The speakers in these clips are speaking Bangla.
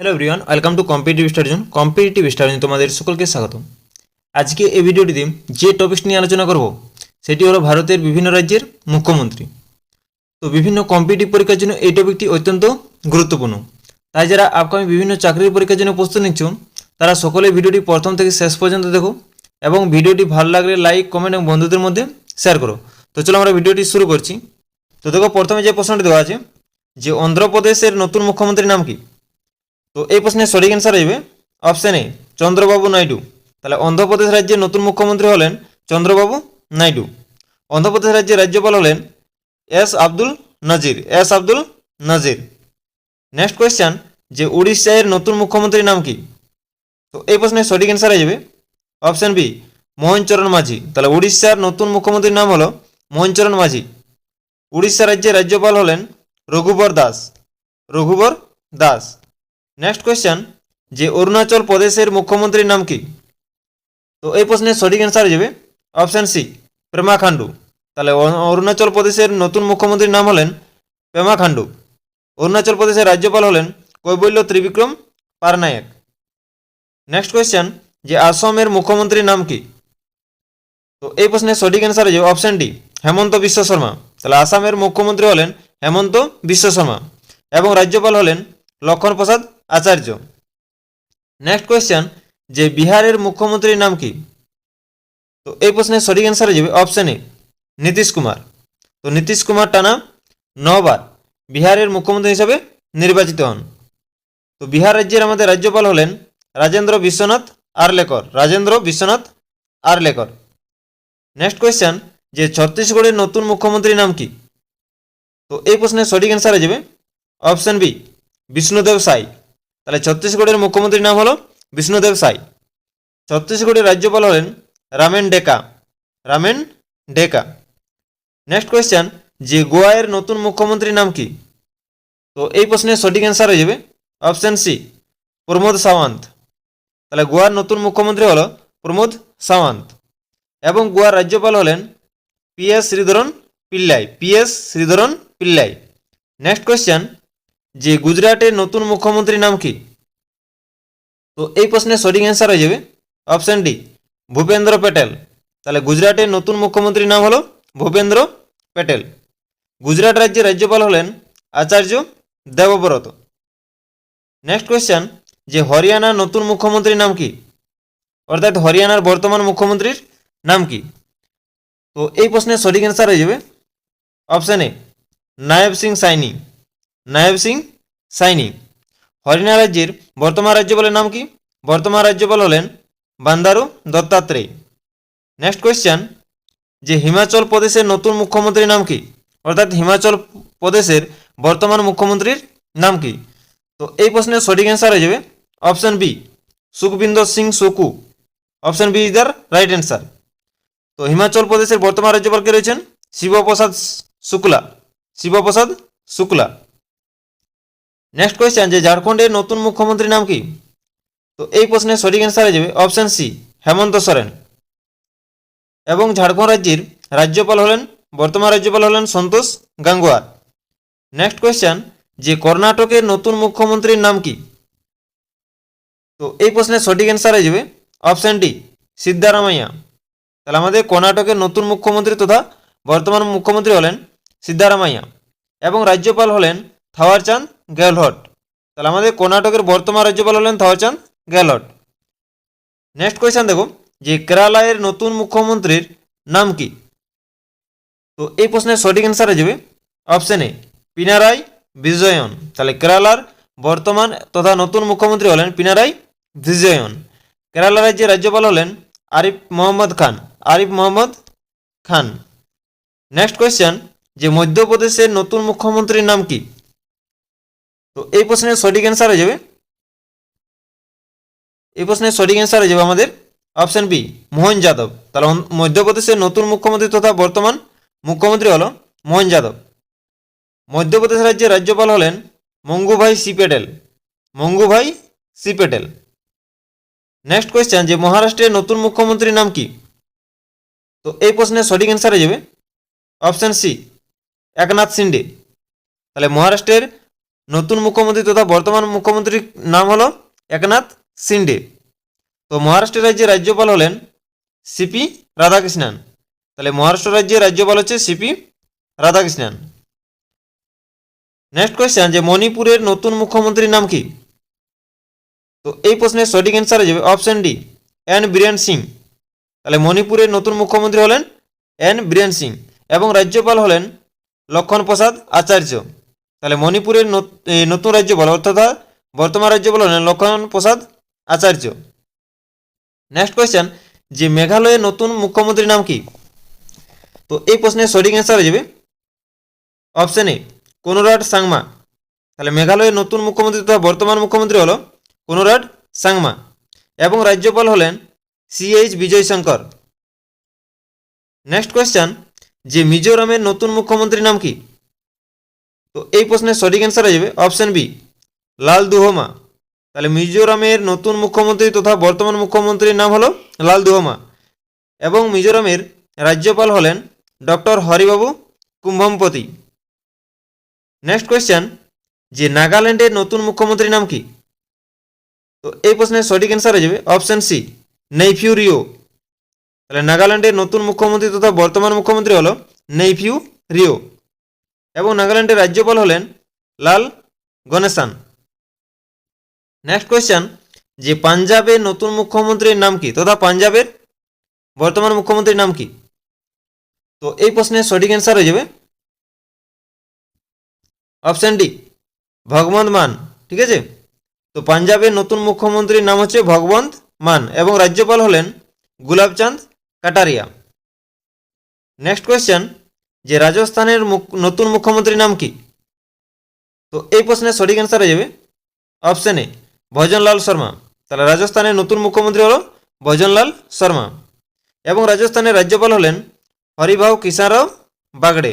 Hello everyone welcome to competitive studyzone competitive studyzone তোমাদের সকলকে স্বাগত আজকে এই ভিডিওটিতে যে টপিকস নিয়ে আলোচনা করব, সেটি হলো ভারতের বিভিন্ন রাজ্যের মুখ্যমন্ত্রী। তো বিভিন্ন কম্পিটিটিভ পরীক্ষার জন্য এই টপিকটি অত্যন্ত গুরুত্বপূর্ণ। তাই যারা আপকামিং বিভিন্ন চাকরির পরীক্ষার জন্য প্রস্তুত নিচ্ছ, তারা সকলে ভিডিওটি প্রথম থেকে শেষ পর্যন্ত দেখো এবং ভিডিওটি ভালো লাগলে লাইক কমেন্ট এবং বন্ধুদের মধ্যে শেয়ার করো। তো চলো আমরা ভিডিওটি শুরু করছি। তো দেখো, প্রথমে যে প্রশ্নটি দেওয়া আছে, যে অন্ধ্রপ্রদেশের নতুন মুখ্যমন্ত্রীর নাম কি? তো এই প্রশ্নের সঠিক অ্যান্সার আসবে অপশন এ চন্দ্রবাবু নাইডু। তাহলে অন্ধ্রপ্রদেশ রাজ্যের নতুন মুখ্যমন্ত্রী হলেন চন্দ্রবাবু নাইডু। অন্ধ্রপ্রদেশ রাজ্যের রাজ্যপাল হলেন এস আব্দুল নজির। এস আব্দুল নজির। নেক্সট কোয়েশ্চেন যে উড়িষ্যার নতুন মুখ্যমন্ত্রীর নাম কি? তো এই প্রশ্নের সঠিক অ্যান্সার আসবে অপশন বি মোহনচরণ মাঝি। তাহলে উড়িষ্যার নতুন মুখ্যমন্ত্রীর নাম হলো মোহনচরণ মাঝি। উড়িষ্যা রাজ্যের রাজ্যপাল হলেন রঘুবর দাস। রঘুবর দাস। নেক্সট কোয়েশ্চেন যে অরুণাচল প্রদেশের মুখ্যমন্ত্রীর নাম কি? তো এই প্রশ্নের সঠিক অ্যান্সার যাবে অপশান সি প্রেমা খান্ডু তাহলে অরুণাচল প্রদেশের নতুন মুখ্যমন্ত্রীর নাম হলেন প্রেমা খান্ডু অরুণাচল প্রদেশের রাজ্যপাল হলেন কৈবল্য ত্রিবিক্রম পারনায়ক। নেক্সট কোয়েশ্চেন যে আসামের মুখ্যমন্ত্রীর নাম কি? তো এই প্রশ্নের সঠিক অ্যান্সার হয়ে যাবে অপশান ডি হেমন্ত বিশ্ব শর্মা। তাহলে আসামের মুখ্যমন্ত্রী হলেন হেমন্ত বিশ্ব শর্মা এবং রাজ্যপাল হলেন লক্ষণ প্রসাদ আচার্য। নেক্সট কোয়েশ্চেন যে বিহারের মুখ্যমন্ত্রীর নাম কি? তো এই প্রশ্নের সঠিক অ্যান্সার হয়ে যাবে অপশন এ নীতিশ কুমার। তো নীতিশ কুমার টানা নবার বিহারের মুখ্যমন্ত্রী হিসাবে নির্বাচিত হন। তো বিহার রাজ্যের আমাদের রাজ্যপাল হলেন রাজেন্দ্র বিশ্বনাথ আরলেকর, রাজেন্দ্র বিশ্বনাথ আরলেকর। নেক্সট কোয়েশ্চেন যে ছত্তিশগড়ের নতুন মুখ্যমন্ত্রীর নাম কি? তো এই প্রশ্নের সঠিক অ্যান্সার হয়ে যাবে অপশন বি বিষ্ণুদেব সাই। তাহলে ছত্তিশগড়ের মুখ্যমন্ত্রীর নাম হলো বিষ্ণুদেব সাই। ছত্তিশগড়ের রাজ্যপাল হলেন রামেন ডেকা। রামেন ডেকা। নেক্সট কোয়েশ্চেন যে গোয়ার নতুন মুখ্যমন্ত্রীর নাম কি? তো এই প্রশ্নের সঠিক অ্যান্সার হয়ে যাবে অপশন সি প্রমোদ সাওয়ান্ত। তাহলে গোয়ার নতুন মুখ্যমন্ত্রী হলো প্রমোদ সাওয়ান্ত এবং গোয়ার রাজ্যপাল হলেন P S Sreedharan Pillai. P S Sreedharan Pillai. Next question যে গুজরাটের নতুন মুখ্যমন্ত্রীর নাম কি? তো এই প্রশ্নের সঠিক অ্যান্সার হয়ে যাবে। অপশন ডি ভূপেন্দ্র প্যাটেল তাহলে গুজরাটের নতুন মুখ্যমন্ত্রীর নাম হলো ভূপেন্দ্র প্যাটেল গুজরাট রাজ্যের রাজ্যপাল হলেন আচার্য দেবব্রত। নেক্সট কোয়েশ্চেন যে হরিয়ানার নতুন মুখ্যমন্ত্রীর নাম কি? অর্থাৎ হরিয়ানার বর্তমান মুখ্যমন্ত্রীর নাম কি? তো এই প্রশ্নের সঠিক অ্যান্সার হয়ে যাবে। অপশন এ নায়েব সিং সাইনি। নায়েব সিং সাইনি। হরিয়ানা রাজ্যের বর্তমান রাজ্যপালের নাম কি? বর্তমান রাজ্যপাল হলেন বান্দারু দত্তাত্রেয়। নেক্সট কোয়েশ্চেন যে হিমাচল প্রদেশের নতুন মুখ্যমন্ত্রীর নাম কি? অর্থাৎ হিমাচল প্রদেশের বর্তমান মুখ্যমন্ত্রীর নাম কি? তো এই প্রশ্নের সঠিক অ্যান্সার হয়ে যাবে option B Sukhvinder Singh Sukhu. Option B is the right answer তো হিমাচল প্রদেশের বর্তমান রাজ্যপাল কে রয়েছেন? শিবপ্রসাদ শুক্লা। শিবপ্রসাদ শুক্লা। নেক্সট কোয়েশ্চেন যে ঝাড়খণ্ডের নতুন মুখ্যমন্ত্রীর নাম কি? তো এই প্রশ্নের সঠিক অ্যান্সার হয়ে যাবে অপশন সি হেমন্ত সোরেন। এবং ঝাড়খণ্ড রাজ্যের রাজ্যপাল হলেন, বর্তমান রাজ্যপাল হলেন সন্তোষ গাঙ্গুয়ার। নেক্সট কোয়েশ্চেন যে কর্ণাটকের নতুন মুখ্যমন্ত্রীর নাম কি? তো এই প্রশ্নের সঠিক অ্যান্সার হয়ে যাবে অপশন ডি সিদ্ধারামাইয়া। তাহলে আমাদের কর্ণাটকের নতুন মুখ্যমন্ত্রী তথা বর্তমান মুখ্যমন্ত্রী হলেন সিদ্ধারামাইয়া। এবং রাজ্যপাল হলেন থাওয়ারচাঁদ গেহলট তাহলে আমাদের কর্ণাটকের বর্তমান রাজ্যপাল হলেন থাওয়ারচাঁদ গেহলট নেক্সট কোয়েশ্চেন দেখো, যে কেরালায়ের নতুন মুখ্যমন্ত্রীর নাম কি? তো এই প্রশ্নের সঠিক অ্যান্সার হয়ে যাবে অপশন এ পিনারাই বিজয়ন। তাহলে কেরালার বর্তমান তথা নতুন মুখ্যমন্ত্রী হলেন পিনারাই বিজয়ন। কেরালা রাজ্যের রাজ্যপাল হলেন আরিফ মোহাম্মদ খান, আরিফ মোহাম্মদ খান। নেক্সট কোয়েশ্চেন যে মধ্যপ্রদেশের নতুন মুখ্যমন্ত্রীর নাম কি? তো এই প্রশ্নের সঠিক অ্যান্সার হয়ে যাবে। এই প্রশ্নের সঠিক অ্যান্সার হয়ে যাবে আমাদের অপশন বি মোহন যাদব। তাহলে মধ্যপ্রদেশের নতুন মুখ্যমন্ত্রী তথা বর্তমান মুখ্যমন্ত্রী হলো মোহন যাদব। মধ্যপ্রদেশ রাজ্যের রাজ্যপাল হলেন Mangubhai C Patel. Mangubhai C Patel. Next question যে মহারাষ্ট্রের নতুন মুখ্যমন্ত্রীর নাম কি? তো এই প্রশ্নের সঠিক অ্যান্সার হয়ে যাবে। অপশন সি একনাথ সিন্ডে তাহলে মহারাষ্ট্রের নতুন মুখ্যমন্ত্রী তথা বর্তমান মুখ্যমন্ত্রীর নাম হলো একনাথ সিন্ডে। তো মহারাষ্ট্র রাজ্যের রাজ্যপাল হলেন সিপি রাধাকৃষ্ণন। তাহলে মহারাষ্ট্র রাজ্যের রাজ্যপাল হচ্ছে সিপি রাধাকৃষ্ণন। নেক্সট কোয়েশ্চেন যে মণিপুরের নতুন মুখ্যমন্ত্রীর নাম কি? তো এই প্রশ্নের সঠিক অ্যান্সার হয়ে যাবে option D N Biren Singh তাহলে মণিপুরের নতুন মুখ্যমন্ত্রী হলেন এন বীরেন সিং এবং রাজ্যপাল হলেন লক্ষণ প্রসাদ আচার্য। তাহলে মণিপুরের নতুন রাজ্যপাল অর্থাৎ বর্তমান রাজ্যপাল হলেন লক্ষণ প্রসাদ আচার্য। নেক্সট কোয়েশ্চেন যে মেঘালয়ের নতুন মুখ্যমন্ত্রীর নাম কি? তো এই প্রশ্নের সঠিক অ্যান্সার হয়ে যাবে। অপশন এ কোনোরাড সাংমা তাহলে মেঘালয়ের নতুন মুখ্যমন্ত্রী তথা বর্তমান মুখ্যমন্ত্রী হলো কোনোরাড সাংমা এবং রাজ্যপাল হলেন CH Vijay Shankar next question যে মিজোরামের নতুন মুখ্যমন্ত্রীর নাম কি? তো এই প্রশ্নের সঠিক অ্যান্সার হয়ে যাবে অপশন বি লাল দুহমা তাহলে মিজোরামের নতুন মুখ্যমন্ত্রী তথা বর্তমান মুখ্যমন্ত্রীর নাম হলো লাল দুহমা এবং মিজোরামের রাজ্যপাল হলেন doctor Haribabu Kambhampati. Next question যে নাগাল্যান্ডের নতুন মুখ্যমন্ত্রীর নাম কি? তো এই প্রশ্নের সঠিক অ্যান্সার হয়ে যাবে অপশন সি নেইফিউ রিও তাহলে নাগাল্যান্ডের নতুন মুখ্যমন্ত্রী তথা বর্তমান মুখ্যমন্ত্রী হলো নেইফিউ রিও এবং নাগাল্যান্ডের রাজ্যপাল হলেন লাল গণেশান। নেক্সট কোয়েশ্চেন যে পাঞ্জাবের নতুন মুখ্যমন্ত্রীর নাম কি? তথা পাঞ্জাবের বর্তমান মুখ্যমন্ত্রীর নাম কি? তো এই প্রশ্নের সঠিক অ্যান্সার হয়ে যাবে। অপশন ডি ভগবন্ত মান। ঠিক আছে? তো পাঞ্জাবের নতুন মুখ্যমন্ত্রীর নাম হচ্ছে ভগবন্ত মান এবং রাজ্যপাল হলেন গুলাবচাঁদ কাটারিয়া। নেক্সট কোয়েশ্চেন যে রাজস্থানের নতুন মুখ্যমন্ত্রীর নাম কি? তো এই প্রশ্নের সঠিক অ্যান্সার হয়ে যাবে অপশন এ ভজনলাল শর্মা। তাহলে রাজস্থানের নতুন মুখ্যমন্ত্রী হল ভজনলাল শর্মা। এবং রাজস্থানের রাজ্যপাল হলেন হরিভাউ কিষানরাও বাগড়ে।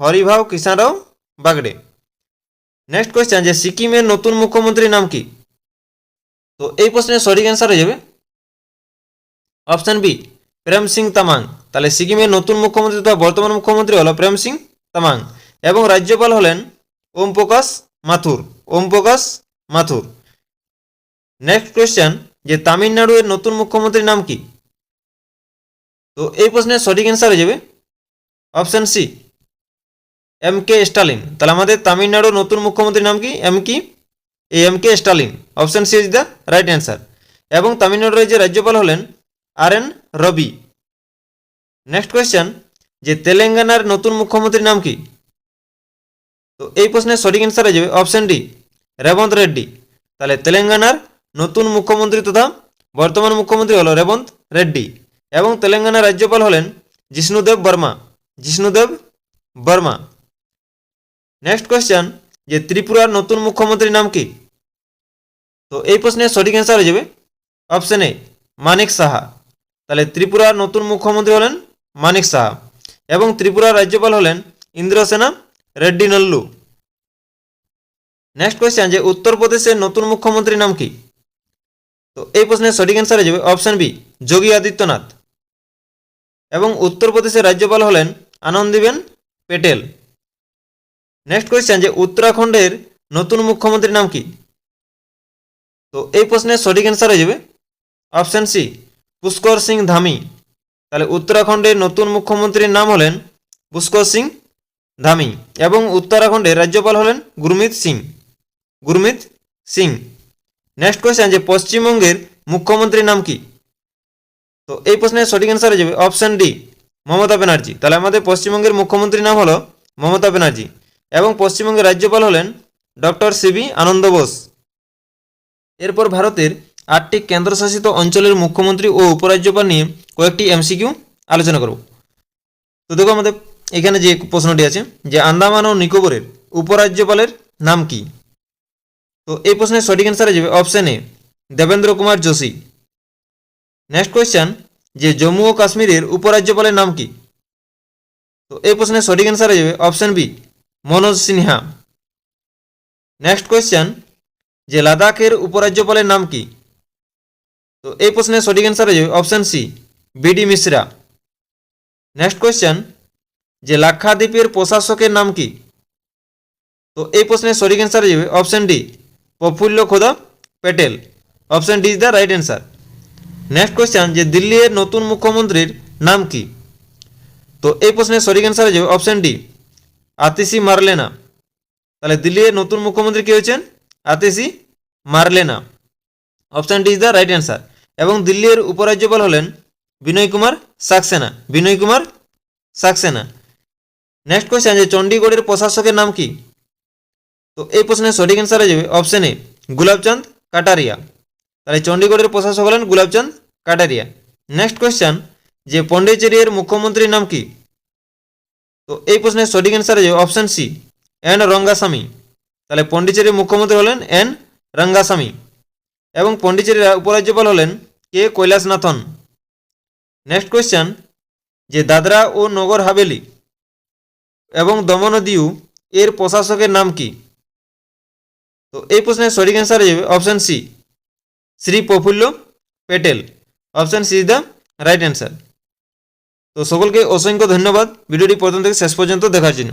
হরিভাউ কিষানরাও বাগড়ে। নেক্সট কোয়েশ্চেন যে সিকিমের নতুন মুখ্যমন্ত্রীর নাম কি? তো এই প্রশ্নের সঠিক অ্যান্সার হয়ে যাবে অপশন বি প্রেম সিং তামাং। তাহলে সিকিমের নতুন মুখ্যমন্ত্রী তথা বর্তমান মুখ্যমন্ত্রী হলো প্রেম সিং তামাং এবং রাজ্যপাল হলেন ওম প্রকাশ মাথুর ওম প্রকাশ মাথুর। নেক্সট কোয়েশ্চেন যে তামিলনাড়ু এর নতুন মুখ্যমন্ত্রীর নাম কি? তো এই প্রশ্নের সঠিক অ্যান্সার হয়ে যাবে। Option C M K Stalin তাহলে আমাদের তামিলনাড়ুর নতুন মুখ্যমন্ত্রীর নাম কি? এম কি? A M K Stalin option C is the right answer এবং তামিলনাড়ু রাজ্যের রাজ্যপাল হলেন R N Ravi. Next question যে তেলেঙ্গানার নতুন মুখ্যমন্ত্রীর নাম কি? তো এই প্রশ্নের সঠিক অ্যান্সার হয়ে যাবে অপশন ডি রেবন্ত রেড্ডি। তাহলে তেলেঙ্গানার নতুন মুখ্যমন্ত্রী তথা বর্তমান মুখ্যমন্ত্রী হল রেবন্ত রেড্ডি এবং তেলেঙ্গানার রাজ্যপাল হলেন জিষ্ণুদেব বর্মা জিষ্ণুদেব বর্মা। নেক্সট কোয়েশ্চেন যে ত্রিপুরার নতুন মুখ্যমন্ত্রীর নাম কি? তো এই প্রশ্নের সঠিক অ্যান্সার হয়ে যাবে অপশন এ মানিক সাহা। তাহলে ত্রিপুরার নতুন মুখ্যমন্ত্রী হলেন মানিক সাহা এবং ত্রিপুরার রাজ্যপাল হলেন ইন্দ্রসেনা, রেড্ডি নল্লু। নেক্সট কোয়েশ্চেন যে উত্তরপ্রদেশের নতুন মুখ্যমন্ত্রীর নাম কি? তো এই প্রশ্নের সঠিক অ্যান্সার হয়ে যাবে অপশন বি যোগী আদিত্যনাথ। এবং উত্তরপ্রদেশের রাজ্যপাল হলেন আনন্দীবেন পেটেল। নেক্সট কোয়েশ্চেন যে উত্তরাখণ্ডের নতুন মুখ্যমন্ত্রীর নাম কি? তো এই প্রশ্নের সঠিক অ্যান্সার হয়ে যাবে অপশন সি পুষ্কর সিং ধামি। তাহলে উত্তরাখণ্ডের নতুন মুখ্যমন্ত্রীর নাম হলেন পুষ্কর সিং ধামি এবং উত্তরাখণ্ডের রাজ্যপাল হলেন গুরমিত সিং। গুরমিত সিং। নেক্সট কোয়েশ্চেন যে পশ্চিমবঙ্গের মুখ্যমন্ত্রীর নাম কি? তো এই প্রশ্নের সঠিক অ্যান্সার হয়ে যাবে অপশান ডি মমতা ব্যানার্জি। তাহলে আমাদের পশ্চিমবঙ্গের মুখ্যমন্ত্রীর নাম হলো মমতা ব্যানার্জি এবং পশ্চিমবঙ্গের রাজ্যপাল হলেন ডক্টর সিবি আনন্দ বোস। এরপর ভারতের আটটি কেন্দ্রশাসিত অঞ্চলের মুখ্যমন্ত্রী ও উপরাজ্যপাল নিয়ে কয়েকটি এমসিকিউ আলোচনা করব। তো দেখো আমাদের এখানে যে প্রশ্নটি আছে যে আন্দামান ও নিকোবরের উপরাজ্যপালের নাম কি? তো এই প্রশ্নের সঠিক অ্যান্সার যাবে option A Devendra Kumar Joshi. Next question যে জম্মু ও কাশ্মীরের উপরাজ্যপালের নাম কি? তো এই প্রশ্নের সঠিক অ্যান্সার হয়ে যাবে option B Manoj Sinha. Next question যে লাদাখের উপরাজ্যপালের নাম কি? তো এই প্রশ্নের সঠিক অ্যান্সার হয়ে যাবে option C BD Mishra. Next question যে লাক্ষাদ্বীপের প্রশাসকের নাম কি? তো এই প্রশ্নের সঠিক অ্যান্সার যাবে option D Praful Khoda Patel. Option D is the right answer next question যে দিল্লির নতুন মুখ্যমন্ত্রীর নাম কি? তো এই প্রশ্নের সঠিক অ্যান্সার যাবে অপশান ডি আতিসি মারলেনা। তাহলে দিল্লির নতুন মুখ্যমন্ত্রী কে হয়েছেন? Atishi Marlena. Option D is the right answer এবং দিল্লির উপরাজ্যপাল হলেন বিনয় কুমার সাক্সেনা, বিনয় কুমার সাক্সেনা। নেক্সট কোয়েশ্চেন যে চণ্ডীগড়ের প্রশাসকের নাম কি? তো এই প্রশ্নের সঠিক অ্যান্সার হয়ে যাবে অপশন এ গুলাবচাঁদ কাটারিয়া। তাহলে চণ্ডীগড়ের প্রশাসক হলেন গুলাবচাঁদ কাটারিয়া। নেক্সট কোয়েশ্চেন যে পন্ডিচেরির মুখ্যমন্ত্রীর নাম কি? তো এই প্রশ্নের সঠিক অ্যান্সার হয়ে যাবে অপশন সি এন রঙ্গাস্বামী। তাহলে পন্ডিচেরির মুখ্যমন্ত্রী হলেন এন রঙ্গাস্বামী। এবং পন্ডিচেরির উপরাজ্যপাল হলেন কে কৈলাসনাথন। নেক্সট কোয়েশ্চেন যে দাদরা ও নগর হাভেলি এবং দমন দিউ এর প্রশাসকের নাম কি? তো এই প্রশ্নের সঠিক অ্যান্সার যাবে option C Shri Praful Patel option C is the right answer তো সকলকে অসংখ্য ধন্যবাদ। ভিডিওটি প্রথম থেকে শেষ পর্যন্ত দেখার জন্য।